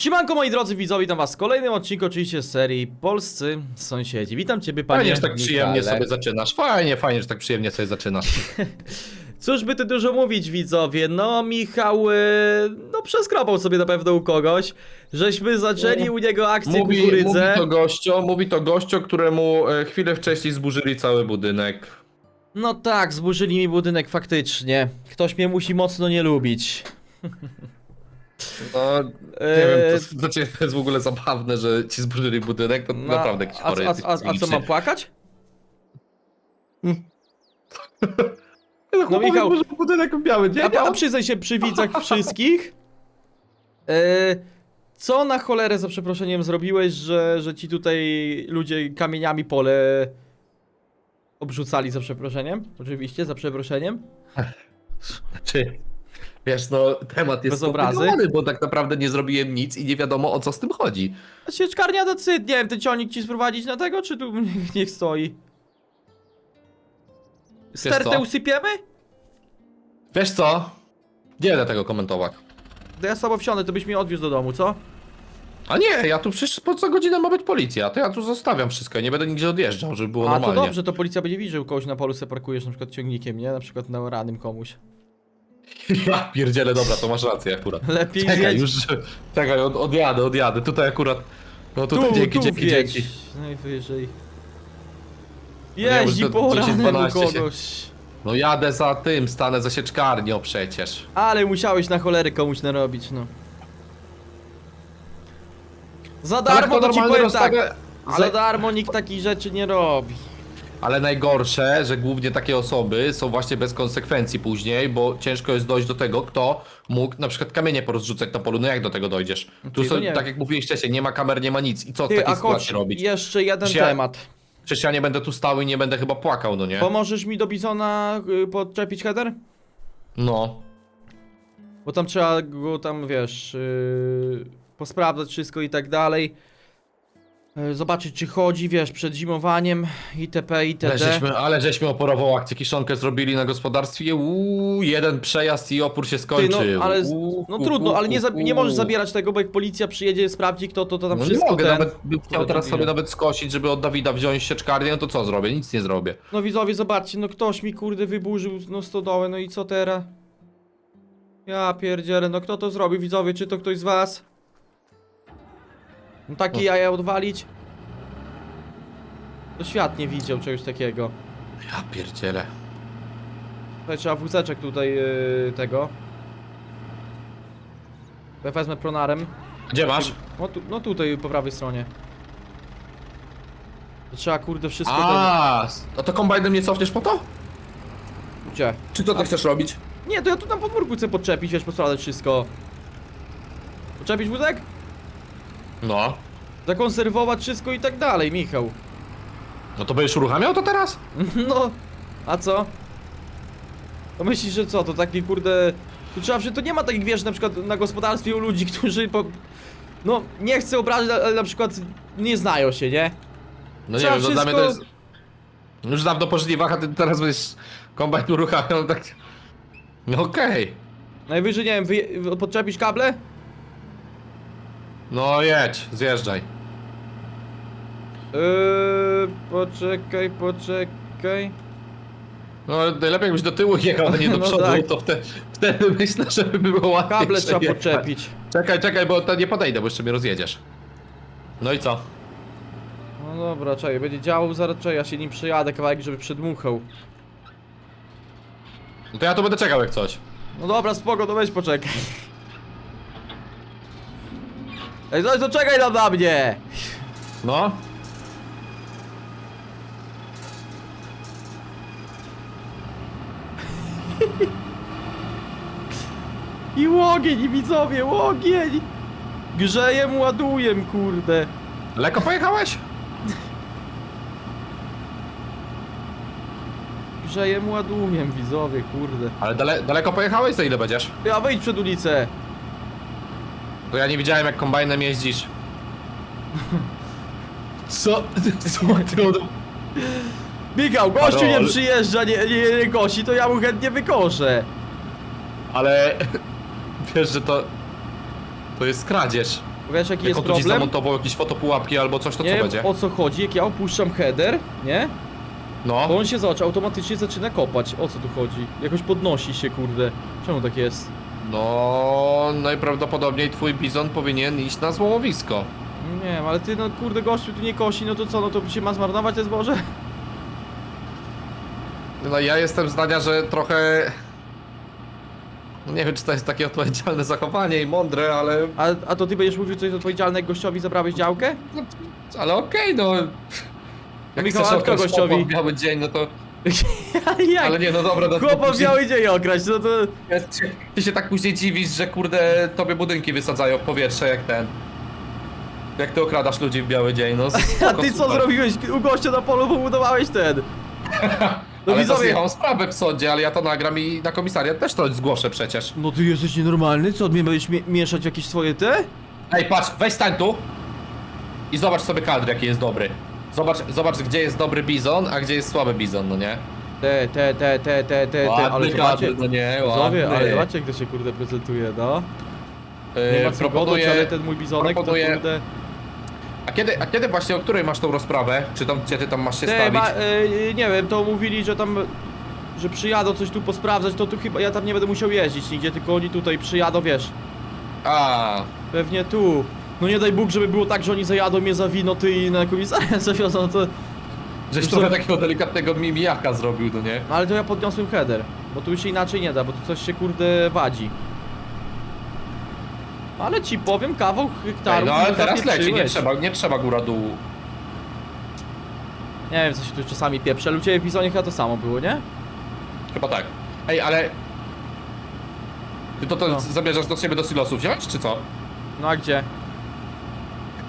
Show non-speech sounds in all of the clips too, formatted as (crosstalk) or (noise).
Siemanko moi drodzy widzowie, witam was w kolejnym odcinku oczywiście z serii Polscy Sąsiedzi. Witam ciebie panie Fajnie, że tak przyjemnie Michale. sobie zaczynasz. Fajnie, fajnie, że tak przyjemnie sobie zaczynasz. (laughs) Cóż by tu dużo mówić widzowie, no Michał, e, no przeskrobał sobie na pewno u kogoś, żeśmy zaczęli u niego akcję Mówi, mówi kukurydzę. to gościo, mówi to gościo, któremu e, chwilę wcześniej zburzyli cały budynek. No tak, zburzyli mi budynek faktycznie. Ktoś mnie musi mocno nie lubić. (laughs) No, nie wiem, to dla ciebie jest w ogóle zabawne, że ci zburzyli budynek, to no, naprawdę jakiś a, chory a, jesteś a, a co psychicznie. mam płakać? No, No, chłopak Michał, zburzył budynek w biały dzień, a a przyznaj się przy widzach wszystkich. E, co na cholerę za przeproszeniem zrobiłeś, że, że ci tutaj ludzie kamieniami pole obrzucali za przeproszeniem? Oczywiście, za przeproszeniem. Czy, wiesz, no, temat jest Bez obrazy? skomplikowany, bo tak naprawdę nie zrobiłem nic i nie wiadomo o co z tym chodzi. A sieczkarnia decyd, nie wiem, ten ciągnik ci sprowadzić na tego, czy tu (laughs) niech, niech stoi? Stertę co? usypiemy? Wiesz co? Nie będę tego komentować. To ja tobą wsiądę, to byś mnie odwiózł do domu, co? A nie, ja tu przecież po co godzinę ma być policja, to ja tu zostawiam wszystko, ja nie będę nigdzie odjeżdżał, żeby było A normalnie. to dobrze, to policja będzie widzieć, że u kogoś na polu se parkujesz na przykład ciągnikiem, nie? Na przykład na ranym komuś. Ja pierdzielę, dobra, to masz rację akurat. Lepiej Czekaj, zjedź. już, czekaj, od, odjadę, odjadę, tutaj akurat, no tutaj tu, dzięki, tu dzięki, wjedź. dzięki. Najwyżej. No Jeździ po ranemu 10-12 się- kogoś. No jadę za tym, stanę za sieczkarnią przecież. Ale musiałeś na cholerę komuś narobić, no. Za darmo to ci powiem tak. Za ale, darmo nikt takich rzeczy nie robi. Ale najgorsze, że głównie takie osoby są właśnie bez konsekwencji później, bo ciężko jest dojść do tego, kto mógł na przykład kamienie porozrzucać na polu, no jak do tego dojdziesz? Tu Ty, są, no nie. tak jak mówiłeś wcześniej, nie ma kamer, nie ma nic i co w Ty, a takiej chodź, sytuacji robić? jeszcze jeden temat. Przecież ja nie będę tu stał i nie będę chyba płakał, no nie? Pomożesz mi do Bizona y, podczepić header? No. Bo tam trzeba go tam, wiesz, yy, posprawdzać wszystko i tak dalej. Yy, zobaczyć czy chodzi, wiesz, przed zimowaniem itp. Ale itd. żeśmy, ale żeśmy oporową akcję kiszonkę zrobili na gospodarstwie. Uuu, jeden przejazd i opór się Ty, skończył. no, ale, Uuu, no trudno, ale nie, za, nie możesz zabierać tego, bo jak policja przyjedzie, sprawdzi kto to, to tam No nie wszystko mogę, ten... nawet bym chciał teraz sobie nawet skosić, żeby od Dawida wziąć sieczkarnię, no to co zrobię? Nic nie zrobię. No widzowie, zobaczcie, no ktoś mi kurde wyburzył no stodołę, no i co teraz? Ja pierdzielę, no kto to zrobił, widzowie, czy to ktoś z was? No takie jaja odwalić? To świat nie widział czegoś takiego. Ja pierdzielę. Tutaj trzeba wózeczek tutaj yy, tego. Ja wezmę pronarem. Gdzie masz? No, tu, no tutaj po prawej stronie. To trzeba kurde wszystko A, a to kombajnem nie cofniesz po to? ten... Gdzie? Czy to ty chcesz robić? Nie, to ja tu na podwórku chcę podczepić, wiesz, posprawdzać wszystko. Podczepić wózek? No. Zakonserwować wszystko i tak dalej, Michał. No to będziesz uruchamiał to teraz? (laughs) No, a co? To myślisz, że co, to taki kurde... Tu trzeba, że to nie ma takich, wiesz, na przykład na gospodarstwie u ludzi, (laughs) którzy po... No, nie chcę obrazić, ale na przykład nie znają się, nie? No Trzeba nie wiem, no dla mnie to jest... wszystko- Już dawno po żniwach, a ty teraz będziesz kombajn uruchamiał, tak... No okej. Najwyżej, nie wiem, wyje... podczepisz kable? No jedź, zjeżdżaj. Yy, poczekaj, poczekaj. No najlepiej jakbyś do tyłu jechał, a nie do (laughs) No przodu, tak. to wtedy, wtedy myślę, żeby było łatwiej Kable trzeba przejechać. podczepić. Czekaj, czekaj, bo to nie podejdę, bo jeszcze mnie rozjedziesz. No i co? No dobra, czekaj, będzie działał zaraz, czekaj, ja się nim przejadę kawałek, żeby przedmuchał. No to ja tu będę czekał jak coś. No dobra, spoko, to weź poczekaj. Ej, no to czekaj tam na mnie! No. I łogień, i widzowie, łogień! Grzejem, ładujem, kurde. Lekko pojechałeś? Grzejem, ładujem, widzowie, kurde. Ale dale, daleko pojechałeś? Za ile będziesz? Ja wyjdź przed ulicę. To ja nie widziałem jak kombajnem jeździsz. Co? Co ty od... Michał, gościu nie Karol. przyjeżdża, nie, nie, nie kosi, to ja mu chętnie wykoszę. Ale... Wiesz, że to... To jest kradzież. Wiesz jaki Jak jest on tu ci problem? zamontował jakieś fotopułapki albo coś, to Nie co wiem będzie? o co chodzi, jak ja opuszczam header, nie? No. To on się zaczął, automatycznie zaczyna kopać. O co tu chodzi? Jakoś podnosi się, kurde. Czemu tak jest? No, najprawdopodobniej twój bizon powinien iść na złomowisko. Nie wiem, ale ty no kurde gościu tu nie kosi, no to co, no to się ma zmarnować te zboże? No ja jestem zdania, że trochę... No Nie wiem, czy to jest takie odpowiedzialne zachowanie i mądre, ale... A, a to ty będziesz mówił coś odpowiedzialne, jak gościowi zabrałeś działkę? Ale okej, no... Jak Michał, chcesz a gościowi? biały dzień, no to... jak? Ale nie, no dobra, no to Chłopa później- biały dzień okraść, no to... Ty- się tak później dziwisz, że kurde tobie budynki wysadzają w powietrze jak ten. Jak ty okradasz ludzi w biały dzień, no (laughs) A spoko, ty co super. zrobiłeś u gościa na polu, pobudowałeś ten? (laughs) No ale to widzowie... zjechałem sprawę w sądzie, ale ja to nagram i na komisariat też to zgłoszę przecież. No ty jesteś nienormalny, co, mnie będziesz mie mieszać w jakieś swoje te? Ej, patrz, weź stań tu i zobacz sobie kadr, jaki jest dobry. Zobacz, zobacz, gdzie jest dobry bizon, a gdzie jest słaby bizon, no nie? Te, te, te, te, te, te, te, ale zobaczcie, kadr, no nie, widzowie, ładny. ale zobaczcie jak to się kurde prezentuje, no. Nie Yy, ma co godać, ale ten mój bizonek to proponuję- kurde... a, kiedy, a kiedy właśnie, o której masz tą rozprawę? Czy tam, gdzie ty tam masz się Te, stawić? ma, y, nie wiem, to mówili, że tam... Że przyjadą coś tu posprawdzać, to tu chyba ja tam nie będę musiał jeździć nigdzie, tylko oni tutaj przyjadą, wiesz. A, Pewnie tu. No nie daj Bóg, żeby było tak, że oni zajadą mnie za wino, ty i na komisariat (laughs) zawiozą, to... żeś Już trochę to- takiego delikatnego mimijaka zrobił, no nie? No ale to ja podniosłem header, bo tu się inaczej nie da, bo tu coś się kurde wadzi. Ale ci powiem, kawał Ej, hektaru no ale teraz leci, nie trzeba, nie trzeba góra dół. Nie wiem, co się tu czasami pieprze, ale u ciebie w Bizonie chyba to samo było, nie? Chyba tak. Ej, ale... Ty to, to No. zabierzesz do siebie do silosu wziąć, czy co? No a gdzie?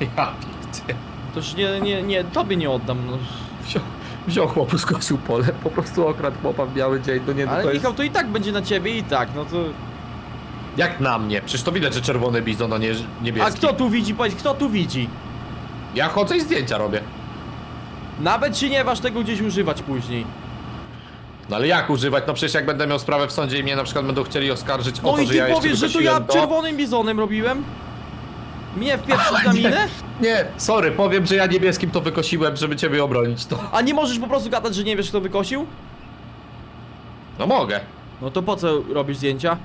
Ja pierdzie. Toż nie, nie, nie, tobie nie oddam, no. Wziął, wziął chłopu, skosił pole, po prostu okradł chłopa w biały dzień, to nie no Ale to jest... Michał, to i tak będzie na ciebie i tak, no to... Jak na mnie? Przecież to widać, że czerwony bizon, a nie niebieski. A kto tu widzi, powiedz, kto tu widzi? Ja chodzę i zdjęcia robię. Nawet się nie waż tego gdzieś używać później. No ale jak używać? No przecież jak będę miał sprawę w sądzie i mnie na przykład będą chcieli oskarżyć o No to, i że ty ja jeszcze powiesz, że to ja czerwonym bizonem robiłem? Mnie wpieprzyć na minę? Nie, sorry, powiem, że ja niebieskim to wykosiłem, żeby ciebie obronić, to... A nie możesz po prostu gadać, że nie wiesz kto wykosił? No mogę, No to po co robisz zdjęcia?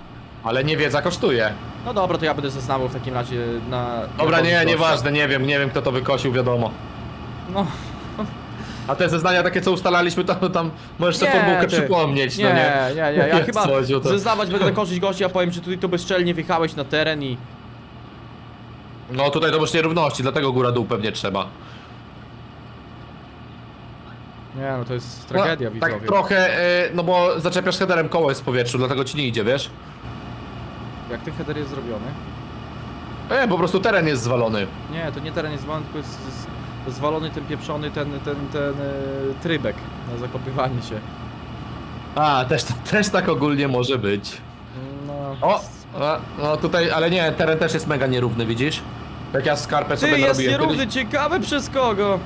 ale niewiedza kosztuje. No dobra, to ja będę zaznawał w takim razie na... Dobra, nie, nieważne, nie wiem, nie wiem kto to wykosił, wiadomo. No, A te zeznania takie, co ustalaliśmy, to tam możesz sobie Nie, formułkę ty. przypomnieć, nie, no nie? nie, nie, ja (laughs) chyba coś, o to- zeznawać będę korzyść gościa, ja powiem, że tutaj to bezczelnie wjechałeś na teren i... No tutaj to już nierówności, dlatego góra-dół pewnie trzeba. Nie no, to jest tragedia, no, widzowie. Tak trochę, y, no bo zaczepiasz headerem koło jest w powietrzu, dlatego ci nie idzie, wiesz? Jak ten header jest zrobiony? E, po prostu teren jest zwalony. Nie, to nie teren jest zwalony, tylko jest z- zwalony ten pieprzony, ten, ten, ten e, trybek na zakopywanie się. A, też, też tak ogólnie może być. No... O, a, no tutaj, ale nie, teren też jest mega nierówny, widzisz? Jak ja skarpę sobie Ty, jest narobiłem. nierówny, Kiedyś, ciekawe przez kogo?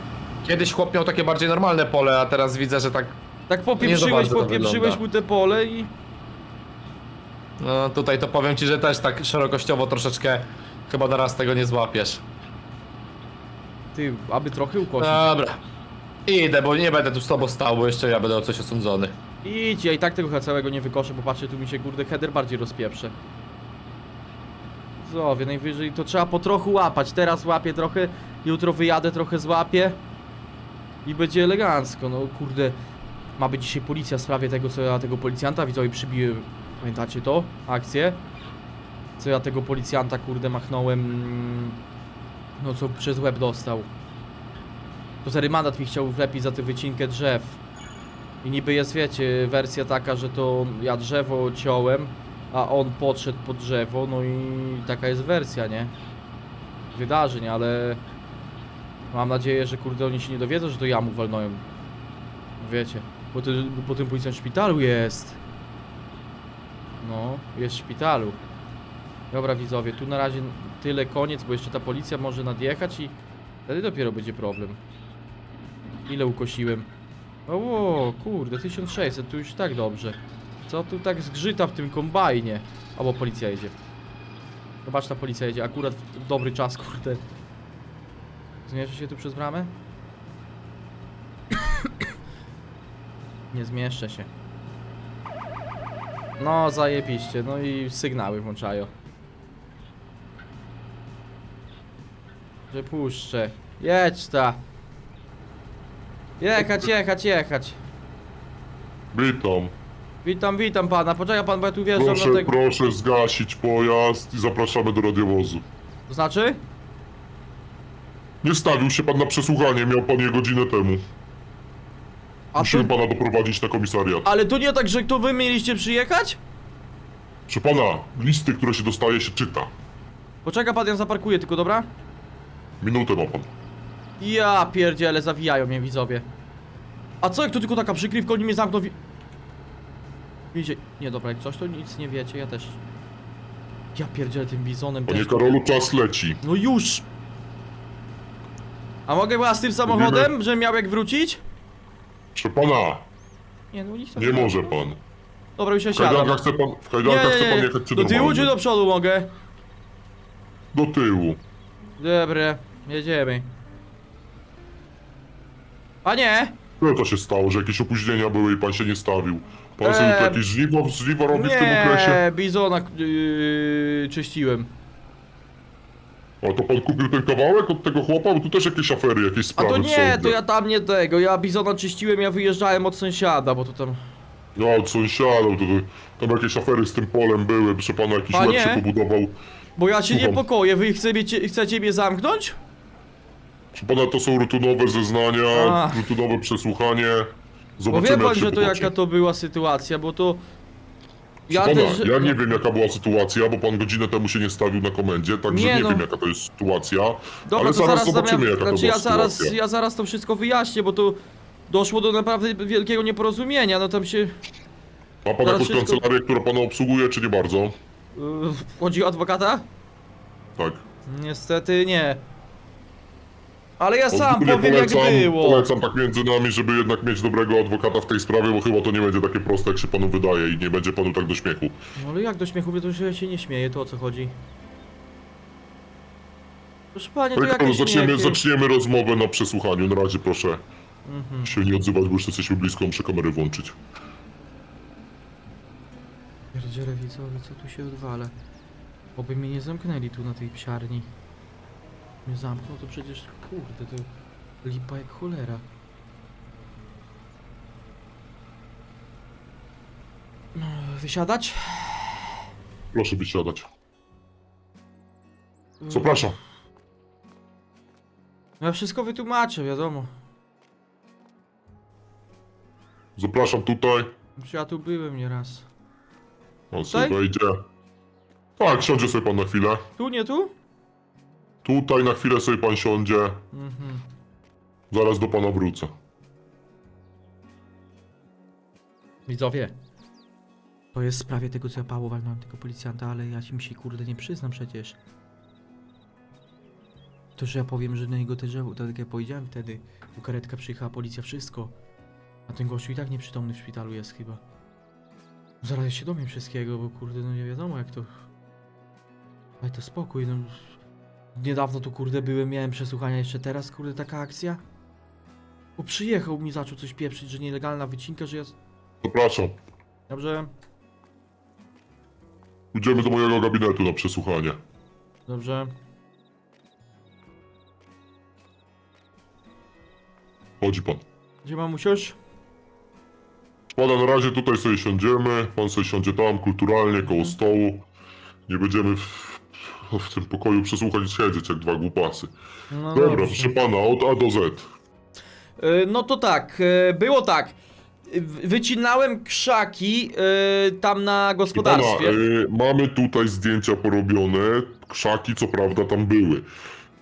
kiedyś chłop miał takie bardziej normalne pole, a teraz widzę, że tak... Tak Nie popieprzyłeś, za bardzo to popieprzyłeś wygląda. mu te pole i... No tutaj to powiem ci, że też tak szerokościowo troszeczkę chyba na raz tego nie złapiesz. Ty, aby trochę ukosić. Dobra. Idę, bo nie będę tu z tobą stał, bo jeszcze ja będę o coś osądzony. Idź, ja i tak tego całego nie wykoszę, bo patrzę, tu mi się kurde header bardziej rozpieprze. Zowie, najwyżej to trzeba po trochu łapać. Teraz łapię trochę, jutro wyjadę trochę złapię. I będzie elegancko, no kurde. Ma być dzisiaj policja w sprawie tego, co ja tego policjanta widzowie przybiłem. Pamiętacie to? Akcję? Co ja tego policjanta kurde machnąłem. mm, No co przez łeb dostał. To za mandat mi chciał wlepić za tę wycinkę drzew. I niby jest, wiecie, wersja taka, że to ja drzewo ciąłem, a on podszedł pod drzewo, no i taka jest wersja, nie? Wydarzeń, ale mam nadzieję, że kurde oni się nie dowiedzą, że to ja mu walnąłem. Wiecie, bo, ty, bo po tym policjant w szpitalu jest. No, jest w szpitalu. Dobra widzowie, tu na razie tyle koniec, bo jeszcze ta policja może nadjechać i wtedy dopiero będzie problem. Ile ukosiłem? O, kurde, 1600, tu już tak dobrze. Co tu tak zgrzyta w tym kombajnie? Albo policja jedzie. Zobacz, ta policja jedzie akurat w dobry czas, kurde. Zmieszczę się tu przez bramę? (coughs) Nie zmieszczę się. No, zajebiście. No i sygnały włączają. Że puszczę. Jedź ta. Jechać, jechać, jechać. Witam. Witam, witam pana. Poczekaj pan, bo ja tu wjeżdżam Proszę, tego. proszę zgasić pojazd i zapraszamy do radiowozu. To znaczy? Nie stawił się pan na przesłuchanie, miał pan je godzinę temu. A Musimy to, pana doprowadzić na komisariat. ale to nie tak, że to wy mieliście przyjechać? Proszę pana, listy, które się dostaje, się czyta. Poczekaj pan, ja zaparkuję tylko, dobra? Minutę ma pan. Ja pierdziele, zawijają mnie widzowie. A co jak to tylko taka przykrywka, oni mnie zamkną wi... Wiecie, nie dobra, jak coś to nic nie wiecie, ja też. Ja pierdzielę tym bizonem Panie też. Karolu, czas leci. No już! A mogę była z tym samochodem, że miał jak wrócić? Proszę pana, Nie, no nic nie może pan. Dobra, już ja W siadam. kajdankach chce pan, w Nie, kajdankach chce nie, pan nie. jechać czy Do tyłu czy do przodu mogę? Do tyłu. Dobra, jedziemy. Panie! Co to się stało, że jakieś opóźnienia były i pan się nie stawił? Pan sobie tu Eee, jakieś żniwo, żniwo robi w tym okresie? Nie, bizona yy, czyściłem. A to pan kupił ten kawałek od tego chłopa? Bo tu też jakieś afery, jakieś A sprawy to w nie, sądzie. to ja tam nie tego, ja bizona czyściłem, ja wyjeżdżałem od sąsiada, bo to tam... No, od sąsiadów, to, to tam jakieś afery z tym polem były, proszę pana, jakiś Panie? łeb się pobudował. Bo ja się Słucham. niepokoję, wy chcecie, chcecie mnie zamknąć? Proszę pana, to są rutynowe zeznania, A. rutynowe przesłuchanie. Bo Zobaczymy, wie pan, jak się że to potoczy. jaka to była sytuacja, bo to... Ja Proszę też... pana, ja nie wiem jaka była sytuacja, bo pan godzinę temu się nie stawił na komendzie, także Nie nie, no. wiem jaka to jest sytuacja. Dobra, ale to zaraz zaraz zobaczymy zamiast- jaka to Znaczy była ja zaraz, sytuacja. ja zaraz to wszystko wyjaśnię, bo to... Doszło do naprawdę wielkiego nieporozumienia, no tam się... Ma pan zaraz jakąś wszystko- kancelarię, która pana obsługuje, czy nie bardzo? Yy, chodzi o adwokata? Tak. Niestety nie. Ale ja sam Ogólnie powiem jak polecam, było. Polecam tak między nami, żeby jednak mieć dobrego adwokata w tej sprawie, bo chyba to nie będzie takie proste, jak się panu wydaje i nie będzie panu tak do śmiechu. No ale jak do śmiechu, to że ja się nie śmieję, to o co chodzi? Proszę panie, to jakieś zaczniemy, śmiechy. zaczniemy rozmowę na przesłuchaniu. Na razie proszę Mhm. się nie odzywać, bo już jesteśmy blisko, muszę kamery włączyć. Pierdziele widzowie, co tu się odwala? Oby mnie nie zamknęli tu na tej psiarni. Mnie zamknął, to przecież, kurde, to lipa jak cholera. No, Wysiadać? Proszę wysiadać. Zapraszam. No ja wszystko wytłumaczę, wiadomo. Zapraszam tutaj. Ja tu byłem nieraz. On sobie Tutaj? wejdzie. Tak, siądzie sobie pan na chwilę. Tu, nie tu? Tutaj na chwilę sobie pan siądzie. Mhm. Zaraz do pana wrócę. Widzowie. To jest w sprawie tego, co ja pało walnąłem tego policjanta, ale ja im się kurde nie przyznam przecież. To, że ja powiem, że na niego też, to tak jak ja powiedziałem wtedy, tu karetka przyjechała, policja, wszystko. A ten gościu i tak nieprzytomny w szpitalu jest chyba. Zaraz ja się dowiem wszystkiego, bo kurde, no nie wiadomo jak to... Daj to spokój, no... Niedawno tu kurde byłem, miałem przesłuchania, jeszcze teraz kurde taka akcja? Bo przyjechał mi, zaczął coś pieprzyć, że nielegalna wycinka, że ja... Zapraszam. Dobrze, Pójdziemy do mojego gabinetu na przesłuchanie. dobrze. Chodzi pan. Gdzie mam usiąść? Pana na razie tutaj sobie siądziemy. Pan sobie siądzie tam, kulturalnie, koło stołu. Nie będziemy w, w tym pokoju przesłuchać siedzieć jak dwa głupasy. No Dobra, dobrze. proszę pana, od A do Z. Y, No to tak, y, było tak. Y, Wycinałem krzaki y, tam na Pana, gospodarstwie. y, mamy tutaj zdjęcia porobione. Krzaki, co prawda, tam były.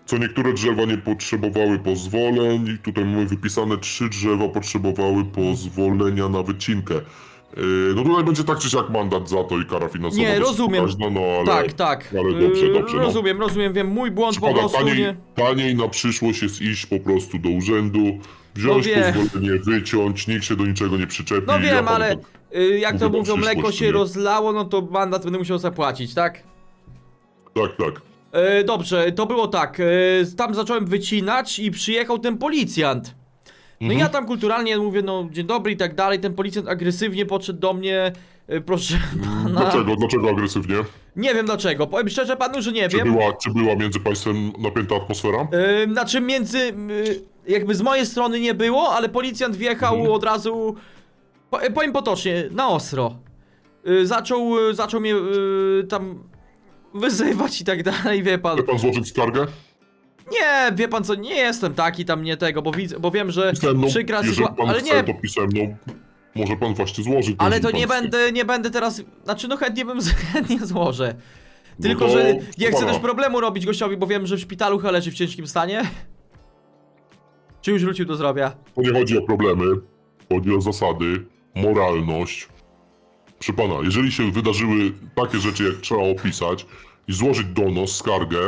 Co niektóre drzewa nie potrzebowały pozwoleń. I tutaj mamy wypisane trzy drzewa potrzebowały pozwolenia na wycinkę. Y, no tutaj będzie tak czy siak mandat za to i kara finansowa. Nie, dosyć rozumiem. pokaźna, no ale... Tak, tak. ale dobrze, Y, dobrze, no. Rozumiem, rozumiem, wiem, mój błąd po prostu taniej, nie... taniej na przyszłość jest iść po prostu do urzędu, wziąć No wiem. pozwolenie, wyciąć, nikt się do niczego nie przyczepi. No ja wiem, panu ale tak- y, jak to mówię mówią, mleko się nie? rozlało, no to mandat będę musiał zapłacić, tak? Tak, tak. E, dobrze, to było tak. E, tam zacząłem wycinać i przyjechał ten policjant. No i Mhm. ja tam kulturalnie mówię, no dzień dobry i tak dalej. Ten policjant agresywnie podszedł do mnie. E, proszę pana. Dlaczego? Dlaczego agresywnie? Nie wiem dlaczego. Powiem szczerze panu, że nie Czy wiem. była, czy była między państwem napięta atmosfera? E, znaczy między. e, jakby z mojej strony nie było, ale policjant wjechał Mhm. od razu. Po, e, powiem potocznie, na ostro. E, zaczął, zaczął mnie tam wyzywać i tak dalej, wie pan. Chce pan złożyć skargę? Nie, wie pan co, nie jestem taki tam nie tego, bo widzę, bo wiem, że Pisemną. przykra Jeżeli sytuacja, pan ale chce, nie, to pisemną. Może pan właśnie złożyć. ale jeżeli to nie chce. będę, nie będę teraz, znaczy no chętnie bym, (laughs) chętnie złożę. No Tylko, to że nie chcę pana. też problemu robić gościowi, bo wiem, że w szpitalu chyba leży w ciężkim stanie. (laughs) Czy już wrócił do zdrowia? To nie chodzi o problemy, chodzi o zasady, moralność. Proszę pana, jeżeli się wydarzyły takie rzeczy, jak trzeba opisać i złożyć donos, skargę,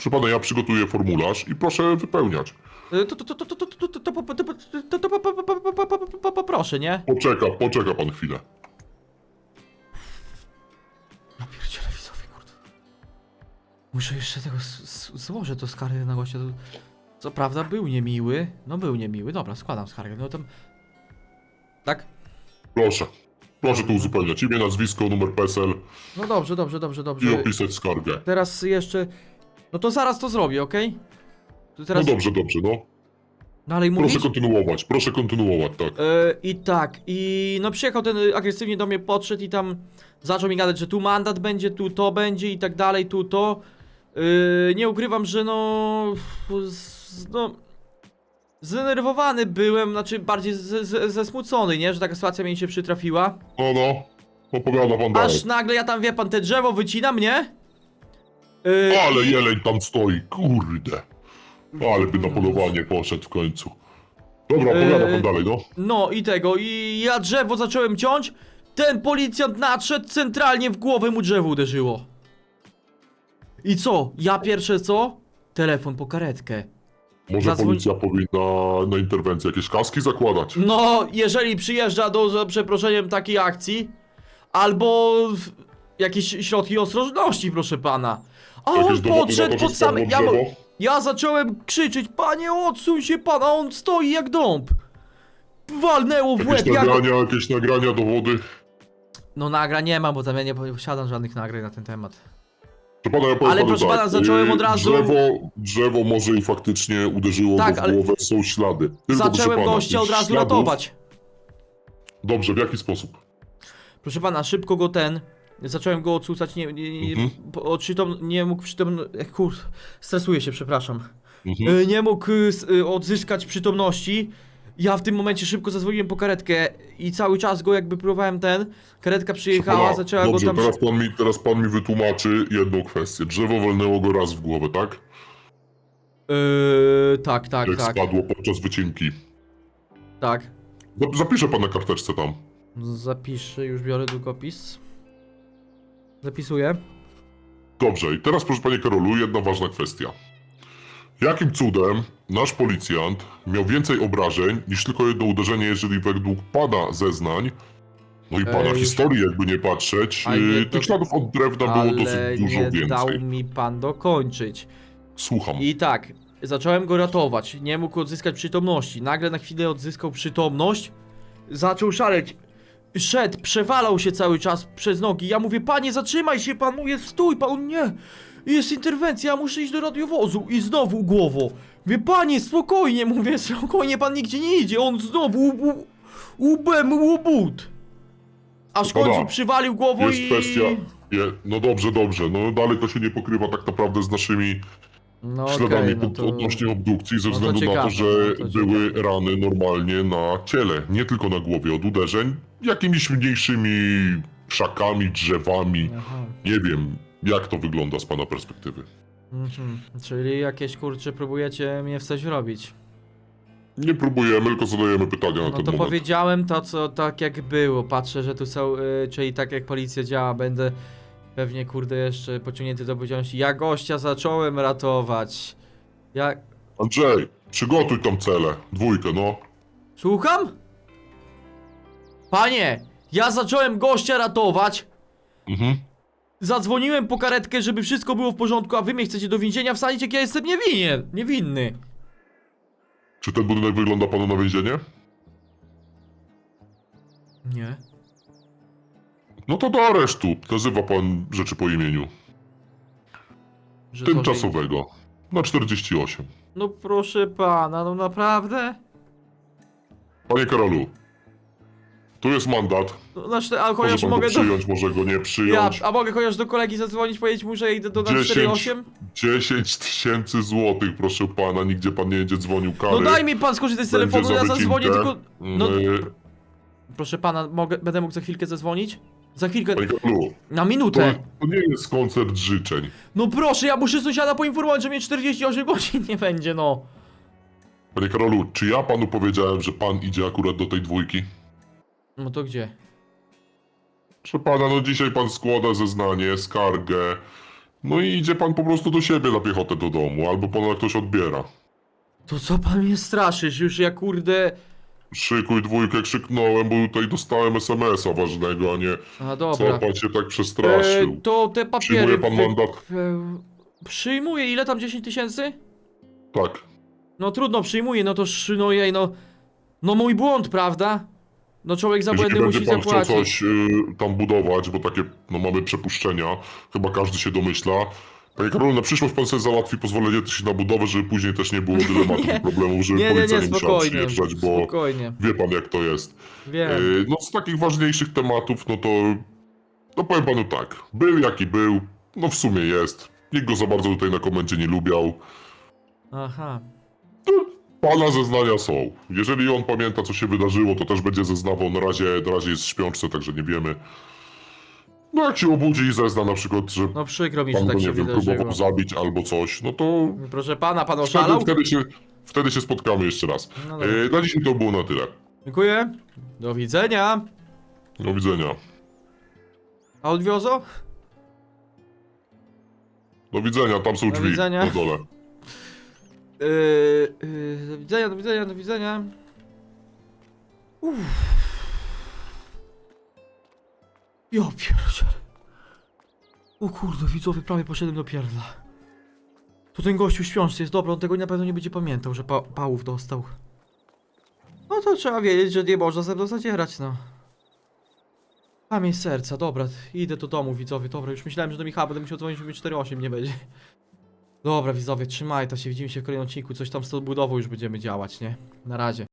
proszę pana, ja przygotuję formularz i proszę wypełniać. Y, To, to, to, to, to, to, to, to, to, to, to, to, to, po- po- po- po- po- po- po- po- poproszę, nie? Poczeka, poczeka pan chwilę. Ja pierdzielę widzowie, kurde. Muszę jeszcze tego s- s- złożę to skargę na gościa. to- Co prawda był niemiły. No był niemiły. Dobra, składam skargę. No tam... Tak? Proszę. Proszę tu uzupełniać imię, nazwisko, numer PESEL No dobrze, dobrze, dobrze, i dobrze. opisać skargę. Teraz jeszcze... No to zaraz to zrobię, okej? To No teraz dobrze, dobrze, no. dalej mówić? Proszę kontynuować, proszę kontynuować, tak. E, I tak, i no przyjechał ten y, agresywnie do mnie podszedł i tam zaczął mi gadać, że tu mandat będzie, tu to będzie i tak dalej, tu to. E, nie ukrywam, że no. z- no zdenerwowany byłem, znaczy bardziej z- z- zesmucony, nie? Że taka sytuacja mi się przytrafiła. No, no. Opowiada pan dalej. Aż nagle ja tam wie pan, te drzewo wycinam, nie? E, Ale jeleń tam stoi, kurde. Ale by na polowanie poszedł w końcu. Dobra, opowiada Eee, pan dalej, no. No i tego, i ja drzewo zacząłem ciąć, ten policjant nadszedł, centralnie w głowę mu drzewo uderzyło. I co? Ja pierwsze co? Telefon po karetkę. Może zadzwoń- policja powinna na interwencję jakieś kaski zakładać. No, jeżeli przyjeżdża do, za przeproszeniem takiej akcji, albo w- jakieś środki ostrożności, proszę pana. A Jakieś on podszedł pod same... Ja, ja zacząłem krzyczeć, panie odsuń się pan, a on stoi jak dąb. Walnęło w Jakieś łeb, jak... nagrania, jakieś nagrania, dowody. No nagra nie ma, bo tam ja nie posiadam żadnych nagrań na ten temat. Proszę pana, ja powiem Ale panu proszę tak, pana, zacząłem yy, od razu- Drzewo, drzewo może i faktycznie uderzyło Tak, go w ale- głowę, są ślady. Tylko, proszę Zacząłem pana, gościa od tych razu śladów- ratować. Dobrze, w jaki sposób? Proszę pana, szybko go ten. Zacząłem go odsucać, nie, nie, nie, Mhm. nie mógł przytom... e, Kur... Stresuję się, przepraszam. Mhm. E, Nie mógł s- y, odzyskać przytomności. Ja w tym momencie szybko zadzwoniłem po karetkę i cały czas go jakby próbowałem ten. Karetka przyjechała, Pana, zaczęła Dobrze, go tam... teraz pan, mi, teraz pan mi wytłumaczy jedną kwestię. Drzewo walnęło go raz w głowę, tak? Yy, tak, tak, Jak tak, spadło podczas wycinki. tak. Zap- Zapiszę pan na karteczce tam. Zapiszę, już biorę długopis. Zapisuję. Dobrze, i teraz proszę panie Karolu, jedna ważna kwestia. Jakim cudem nasz policjant miał więcej obrażeń niż tylko jedno uderzenie, jeżeli według pana zeznań, no i pana Ej. historii jakby nie patrzeć, Ale yy, nie tych to- śladów od drewna było Ale dosyć dużo nie dał więcej. mi pan dokończyć. Słucham. I tak, zacząłem go ratować. Nie mógł odzyskać przytomności. Nagle na chwilę odzyskał przytomność. Zaczął szaleć. Szedł, przewalał się cały czas przez nogi. Ja mówię, panie, zatrzymaj się pan, mówię, stój pan, On, nie. Jest interwencja, muszę iść do radiowozu. I znowu głową. Mówię, panie, spokojnie, mówię, (laughs) spokojnie, pan nigdzie nie idzie. On znowu u- u- łbem łobut. Aż w Dobra. końcu przywalił głową Jest i... kwestia... Je, no dobrze, dobrze, no dalej to się nie pokrywa tak naprawdę z naszymi No śladami okej, no pod, to... odnośnie obdukcji, ze no to względu na to, że no to były rany normalnie na ciele, nie tylko na głowie od uderzeń, jakimiś mniejszymi krzakami, drzewami, Aha. nie wiem, jak to wygląda z pana perspektywy. Mhm. Czyli jakieś kurcze próbujecie mnie w coś robić. Nie próbujemy, tylko zadajemy pytania na No ten to moment. powiedziałem to, co tak jak było. Patrzę, że tu są, y, czyli tak jak policja działa, będę pewnie kurde jeszcze pociągnięty do odpowiedzialności. Ja gościa zacząłem ratować. Ja. Andrzej, przygotuj tam celę, dwójkę, no. Słucham? Panie, ja zacząłem gościa ratować. Mhm. Zadzwoniłem po karetkę, żeby wszystko było w porządku, a wy mnie chcecie do więzienia wsadzić, jak ja jestem niewinien, niewinny. Czy ten budynek wygląda panu na więzienie? Nie. No to do aresztu. Nazywa pan rzeczy po imieniu. Że co, Tymczasowego. Na 48. No proszę pana, no naprawdę? Panie Karolu, tu jest mandat. No, znaczy, a Może chociaż pan go mogę do... przyjąć, może go nie Ja, przyjąć. a mogę chociaż do kolegi zadzwonić, powiedzieć mu, że idę do na 10, 48? 10 tysięcy złotych, proszę pana. Nigdzie pan nie będzie dzwonił kary. No daj mi pan skorzystać z Będzie telefonu, ja za zadzwonię wycinkę. tylko... No, proszę pana, mogę, będę mógł za chwilkę zadzwonić? Za chwilkę, Panie Karolu, na to, minutę. to nie jest koncert życzeń. No proszę, ja muszę sąsiada poinformować, że mnie 48 godzin nie będzie, no. Panie Karolu, czy ja panu powiedziałem, że pan idzie akurat do tej dwójki? No to gdzie? Proszę pana, no dzisiaj pan składa zeznanie, skargę. No i idzie pan po prostu do siebie na piechotę do domu, albo pana ktoś odbiera. To co pan mnie straszysz? Już ja kurde... Szykuj dwójkę, krzyknąłem, bo tutaj dostałem SMS-a ważnego, a nie A co dobra. pan się tak E, przestraszył. to te papiery... Przyjmuje pan wy- mandat? e, Przyjmuję, ile tam 10 tysięcy? Tak. No trudno, przyjmuję, no to szy- no jej, no... No mój błąd, prawda? No człowiek za Jeżeli błędy będzie musi pan chciał zapłacić. coś y, tam budować, bo takie, no mamy przepuszczenia, chyba każdy się domyśla. Panie Karolu, na przyszłość pan sobie załatwi pozwolenie też na budowę, żeby później też nie było (laughs) dylematów Nie. i problemów, żeby Nie, nie, policja nie, nie musiała spokojnie, przyjeżdżać, bo spokojnie, wie pan jak to jest. wiem. Y, no z takich ważniejszych tematów, no to, no powiem panu tak, był jaki był, no w sumie jest. Nikt go za bardzo tutaj na komendzie nie lubiał. Aha. Pana zeznania są. Jeżeli on pamięta, co się wydarzyło, to też będzie zeznawał. Na razie, na razie jest w śpiączce, także nie wiemy. No jak się obudzi i zezna na przykład, że No przykro mi, że pan go, tak nie się wiem, wydarzyło. próbował zabić albo coś, no to Proszę pana, pan wtedy, oszalał? wtedy, się, wtedy się spotkamy jeszcze raz. No dobra. E, na dzisiaj to było na tyle. Dziękuję. Do widzenia. Do widzenia. A odwiozą? Do widzenia, tam są Do drzwi widzenia. na dole. Yy, yy, do widzenia, do widzenia, do widzenia. Uff. Ja pierdzielę. O kurde, widzowie, prawie poszedłem do pierdla. To ten gościu w śpiączce jest, dobra, on tego na pewno nie będzie pamiętał, że pa pałów dostał. No to trzeba wiedzieć, że nie można ze mną zadzierać, no. Z serca, dobra, idę do domu, widzowie, dobra, już myślałem, że do Michała będę musiał dzwonić, żeby 4-8 nie będzie. Dobra, widzowie, trzymaj to się, widzimy się w kolejnym odcinku, coś tam z tą budową już będziemy działać, nie? Na razie.